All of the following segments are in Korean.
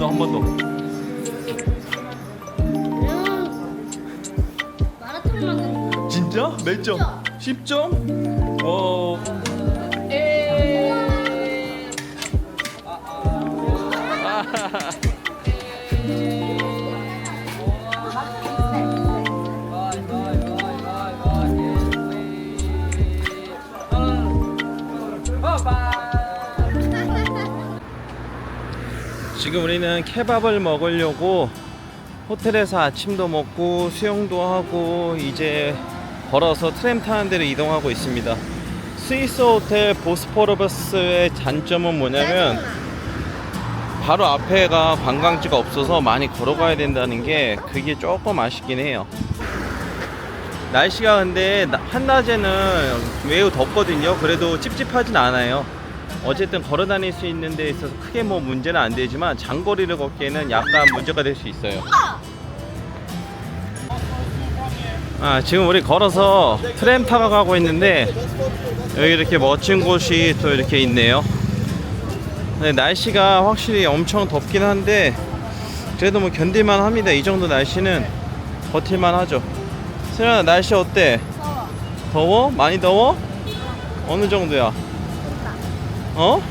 더 한 번 더. 마라톤 만드는 거. 진짜? 몇 점? 10점? 와. 지금 우리는 케밥을 먹으려고 호텔에서 아침도 먹고 수영도 하고 이제 걸어서 트램 타는 데로 이동하고 있습니다. 스위스 호텔 보스포러버스의 단점은 뭐냐면 바로 앞에가 관광지가 없어서 많이 걸어가야 된다는 게 그게 조금 아쉽긴 해요. 날씨가 근데 나- 한낮에는 매우 덥거든요. 그래도 찝찝하진 않아요. 어쨌든 걸어 다닐 수 있는 데 있어서 크게 뭐 문제는 안 되지만 장거리를 걷기에는 약간 문제가 될 수 있어요. 아, 지금 우리 걸어서 트램 타고 가고 있는데 여기 이렇게 멋진 곳이 또 이렇게 있네요. 네, 날씨가 확실히 엄청 덥긴 한데 그래도 뭐 견딜만 합니다. 이 정도 날씨는 버틸만 하죠. 세련아 날씨 어때? 더워. 많이 더워? 어느 정도야? 어?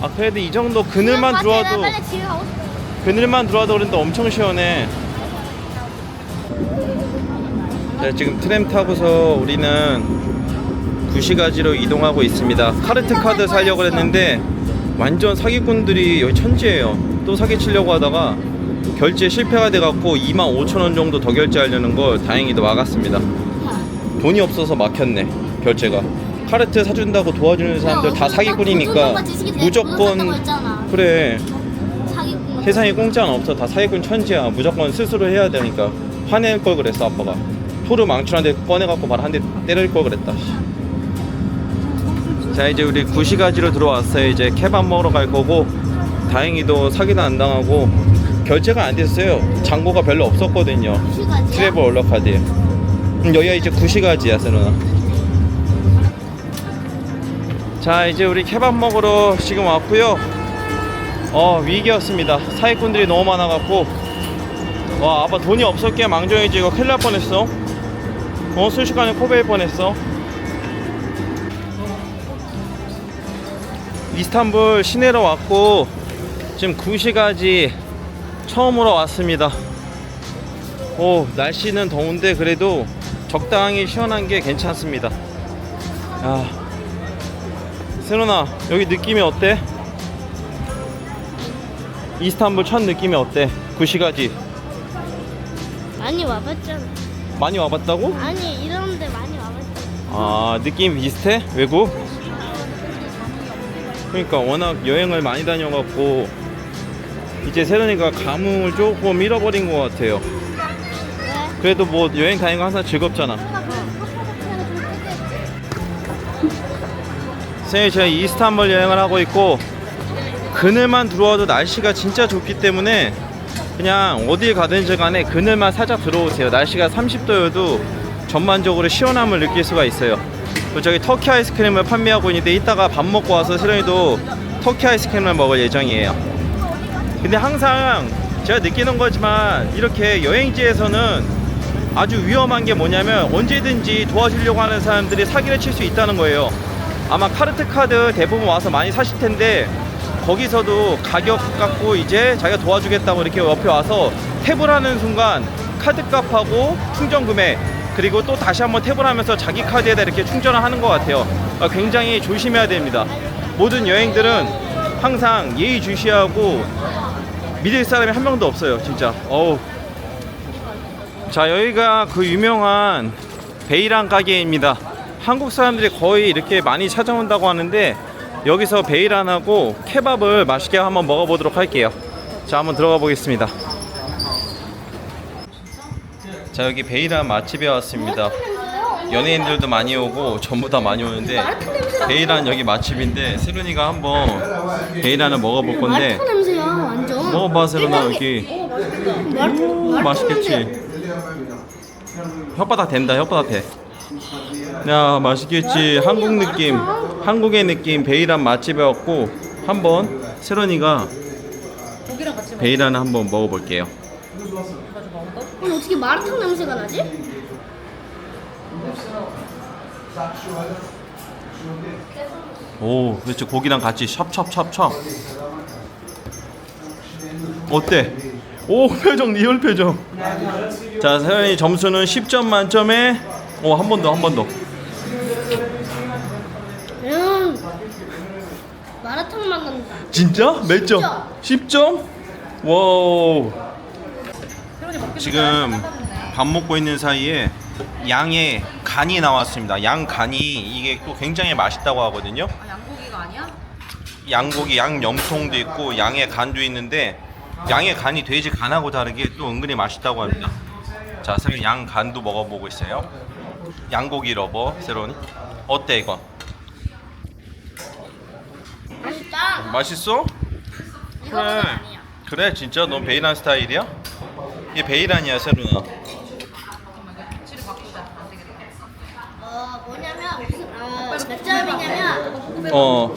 아 그래도 이 정도 그늘만 나 들어와도 빨리 집에 가고 싶어. 그늘만 들어와도 그런데 엄청 시원해. 자, 지금 트램 타고서 우리는 구시가지로 이동하고 있습니다. 카르트 카드 살려고 했는데 완전 사기꾼들이 여기 천지예요. 또 사기치려고 하다가 결제 실패가 돼갖고 2만 5천 원 정도 더 결제하려는 걸 다행히도 막았습니다. 돈이 없어서 막혔네 결제가. 카르트 사준다고 도와주는 사람들 다 사기꾼이니까 무조건 그래. 사기꾼. 세상에 공짜는 없어. 다 사기꾼 천지야. 무조건 스스로 해야 되니까. 화낼 걸 그랬어 아빠가. 토르 망치한테 꺼내갖고 바로 한대 때릴 걸 그랬다. 씨. 자 이제 우리 구시가지로 들어왔어요. 이제 케밥 먹으러 갈 거고 다행히도 사기도 안 당하고 결제가 안 됐어요. 잔고가 별로 없었거든요. 트래블 올러카드에. 음, 여기가 이제 구시가지야 세누나 자 이제 우리 케밥 먹으러 지금 왔고요. 어 위기였습니다. 사기꾼들이 너무 많아갖고. 와 아빠 돈이 없었기에 망정이지 이거 큰일 날 뻔했어. 어 순식간에 코베일 뻔했어. 이스탄불 시내로 왔고 지금 2시까지 처음으로 왔습니다. 오 날씨는 더운데 그래도 적당히 시원한 게 괜찮습니다. 야 세로나 여기 느낌이 어때? 이스탄불 첫 느낌이 어때? 9시까지 많이 와봤잖아. 많이 와봤다고? 아니 이런데 많이 와봤잖아. 아 느낌 비슷해? 외국? 그러니까 워낙 여행을 많이 다녀갖고 이제 세련이가 감흥을 조금 잃어버린 것 같아요 왜? 그래도 뭐 여행 다니는 거 항상 즐겁잖아 선생님 제가 이스탄불 여행을 하고 있고 그늘만 들어와도 날씨가 진짜 좋기 때문에 그냥 어딜 가든지 간에 그늘만 살짝 들어오세요. 날씨가 30도여도 전반적으로 시원함을 느낄 수가 있어요. 저기 터키 아이스크림을 판매하고 있는데 이따가 밥 먹고 와서 세련이도 터키 아이스크림을 먹을 예정이에요. 근데 항상 제가 느끼는 거지만 이렇게 여행지에서는 아주 위험한 게 뭐냐면 언제든지 도와주려고 하는 사람들이 사기를 칠 수 있다는 거예요. 아마 카르트 카드 대부분 와서 많이 사실 텐데 거기서도 가격 갖고 이제 자기가 도와주겠다고 이렇게 옆에 와서 탭을 하는 순간 카드 값하고 충전 금액 그리고 또 다시 한번 탭을 하면서 자기 카드에다 이렇게 충전을 하는 것 같아요. 아, 굉장히 조심해야 됩니다. 모든 여행들은 항상 예의 주시하고 믿을 사람이 한 명도 없어요, 진짜. 어우. 자, 여기가 그 유명한 베이랑 가게입니다. 한국 사람들이 거의 이렇게 많이 찾아온다고 하는데 여기서 베이란하고 케밥을 맛있게 한번 먹어보도록 할게요. 자, 한번 들어가 보겠습니다. 자, 여기 베이란 맛집에 왔습니다. 연예인들도 많이 오고 전부 다 많이 오는데 베이란 여기 맛집인데 세lun이가 한번 베이란을 먹어볼 건데 마라톤 냄새야 완전. 먹어봐 세lun아 여기 오, 맛있겠지 혓바닥 된다 혓바닥 돼. 야 맛있겠지 한국 느낌 한국의 느낌 베이란 맛집에 왔고 한번 세런이가 고기랑 같이 먹어. 베이라는 한번 먹어볼게요. 가지고 어떻게 마라탕 냄새가 나지? 오, 그렇지 고기랑 같이 찹찹찹찹. 어때? 오, 표정 리얼 표정. 자, 세연이 점수는 10점 만점에 오, 한 번 더, 한 번 더. 마라탕 맛 난다. 진짜? 몇 점? 10점? 와우. 지금 밥 먹고 있는 사이에 양의 간이 나왔습니다. 양 간이 이게 또 굉장히 맛있다고 하거든요. 아 양고기가 아니야? 양고기 양 염통도 있고 양의 간도 있는데 양의 간이 돼지 간하고 다르게 또 은근히 맛있다고 합니다. 자, 그럼 양 간도 먹어보고 있어요. 양고기 러버 세로니 어때 이건? 맛있다. 맛있어? 이거는 아니야. 그래 진짜 넌 베이란 스타일이야? 이게 베이란이야 되겠다. 어 뭐냐면 무슨 아몇 점이냐면 어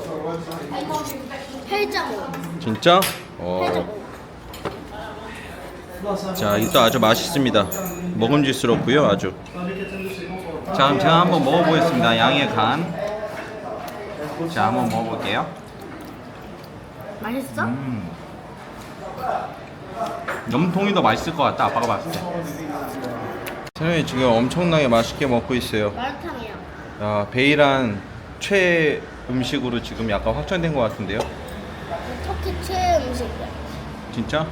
8.5. 진짜? 어. 8.5. 자, 이것도 아주 맛있습니다. 먹음직스럽고요, 아주. 자, 그럼 제가 한번 먹어보겠습니다. 양의 간. 자, 한번 먹어볼게요. 맛있어? 음. 염통이 더 맛있을 것 같다. 아빠가 봤을 때. 세영이 지금 엄청나게 맛있게 먹고 있어요. 마라탕이야. 야, 베이란 최 음식으로 지금 약간 확정된 것 같은데요. 터키 최애 음식이야. 진짜?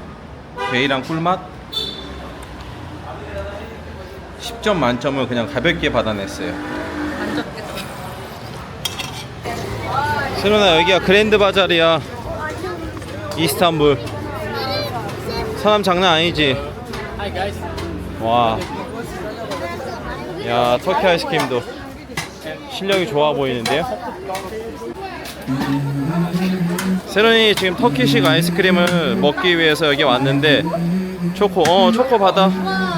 베이랑 꿀맛? 10점 만점을 그냥 가볍게 받아냈어요. 안 적겠다. 세로나 여기가 그랜드 바자르야. 이스탄불. 사람 장난 아니지? 와. 야, 터키 아이스크림도 실력이 좋아 보이는데요? 세론이 지금 터키식 아이스크림을 먹기 위해서 여기 왔는데 초코, 어, 초코 받아.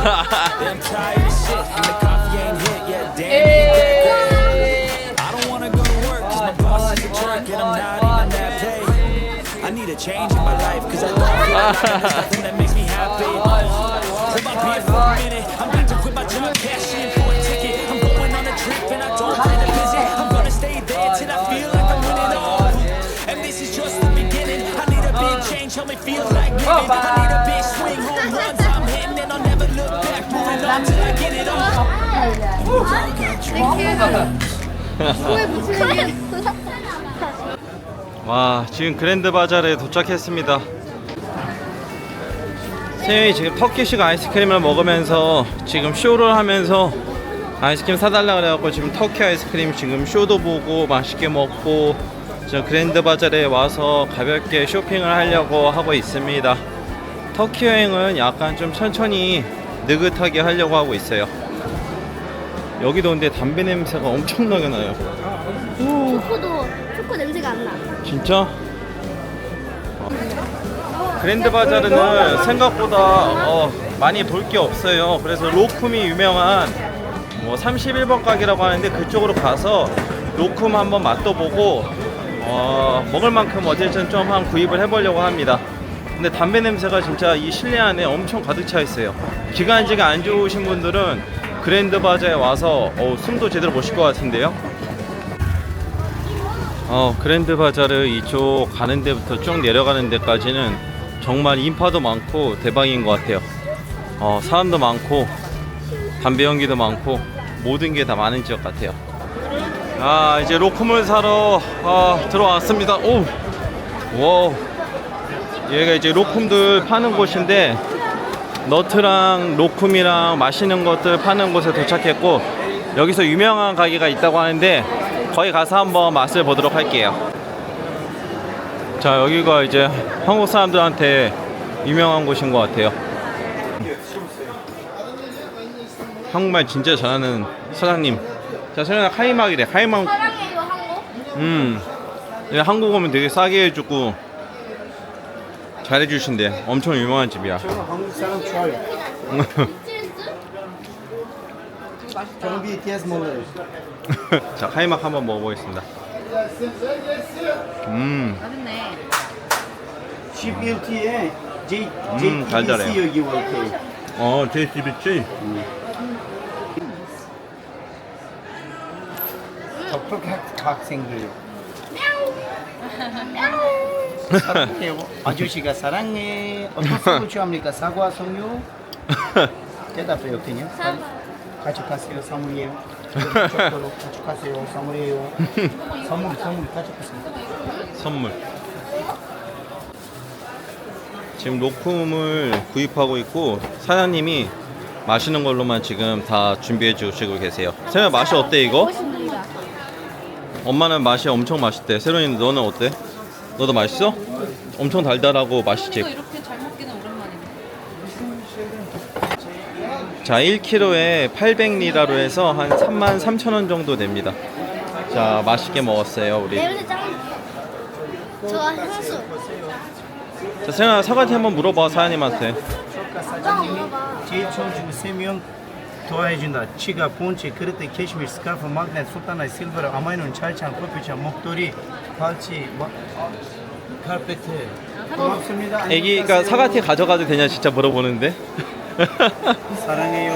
change in my life, cause I don't feel like there's nothing that makes me happy. Hold my beer for a minute, I'm about to quit my job, cash in for a ticket. I'm going on a trip, and I don't plan to visit. I'm gonna stay there till I feel like I'm winning all. And this is just the beginning. I need a big change, help me feel like living. I need a big swing, home runs I'm hitting, and I'll never look back. Moving on till I get it all. 와 지금 그랜드 바자르에 도착했습니다. 세영이 지금 터키식 아이스크림을 먹으면서 지금 쇼를 하면서 아이스크림 사달라 그래갖고 지금 터키 아이스크림 지금 쇼도 보고 맛있게 먹고 지금 그랜드 바자르에 와서 가볍게 쇼핑을 하려고 하고 있습니다. 터키 여행은 약간 좀 천천히 느긋하게 하려고 하고 있어요. 여기도 근데 담배 냄새가 엄청나게 나요. 초 초코 냄새가 안 나. 진짜? 그랜드 바자르는 생각보다 어, 많이 볼 게 없어요. 그래서 로쿰이 유명한 뭐 31번 가게라고 하는데 그쪽으로 가서 로쿰 한번 맛도 보고 어, 먹을 만큼 어쨌든 좀 한 구입을 해보려고 합니다. 근데 담배 냄새가 진짜 이 실내 안에 엄청 가득 차 있어요. 기관지가 안 좋으신 분들은 그랜드 바자에 와서 어, 숨도 제대로 못 쉴 것 같은데요. 어, 그랜드 바자르 이쪽 가는 데부터 쭉 내려가는 데까지는 정말 인파도 많고 대박인 것 같아요. 어, 사람도 많고 담배 연기도 많고 모든 게 다 많은 지역 같아요. 아, 이제 로콤을 사러 아, 들어왔습니다. 오, 와, 얘가 이제 로콤들 파는 곳인데 너트랑 로쿰이랑 맛있는 것들 파는 곳에 도착했고 여기서 유명한 가게가 있다고 하는데 거기 가서 한번 맛을 보도록 할게요. 자 여기가 이제 한국 사람들한테 유명한 곳인 것 같아요. 한국말 진짜 잘하는 사장님. 자 세련아 카이막이래. 카이막. 사랑해요 한국. 음. 얘 한국 오면 되게 싸게 해주고 잘해주신대. 엄청 유명한 집이야. 한국 사람 좋아요. 찌즈? 경비 TS 몰라요. 자 카이막 한번 먹어보겠습니다. 음, 맛있네. 11T에 J, 음, 달달해요. JTBC 여기 올게. 어 JCBC. 덕덕 학생들. 사랑해요. 아저씨가 사랑해. 어떤 선물 좋아합니까? 사과, 석류? 대답해요, 그냥. 가져가세요, 선물이에요. 가져가세요, 선물이에요. 선물, 선물 가져가세요. 선물. 지금 로쿰을 구입하고 있고 사장님이 마시는 걸로만 지금 다 준비해 주시고 계세요. 세련아 맛이 어때 이거? 엄마는 맛이 엄청 맛있대. 세련이 너는 어때? 너도 맛있어? 엄청 달달하고 맛있지. 이거 이렇게 잘 먹기는 오랜만이네. 자, 1kg에 800리라로 해서 한 3만 3천 원 정도 됩니다. 자, 맛있게 먹었어요, 우리. 냄새 짱. 저 향수. 자, 세련아 사과한테 한번 물어봐 사장님이. 제일 세명 도와해준다. 치가, 본체, 그릇대, 캐시미르, 스카프, 마그넷, 술타나, 실버, 아마이는 찰찬, 커피차, 목도리, 팔찌, 뭐, 카페트. 고맙습니다. 애기가 사과티 가져가도 되냐 진짜 물어보는데. 사랑해요.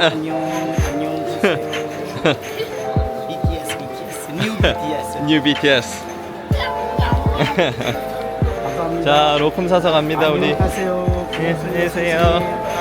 안녕. 안녕. BTS, BTS, 뉴 BTS. 뉴 BTS. 감사합니다. 자, 로쿰 사서 갑니다, 우리. 안녕하세요. 네, 안녕히 계세요.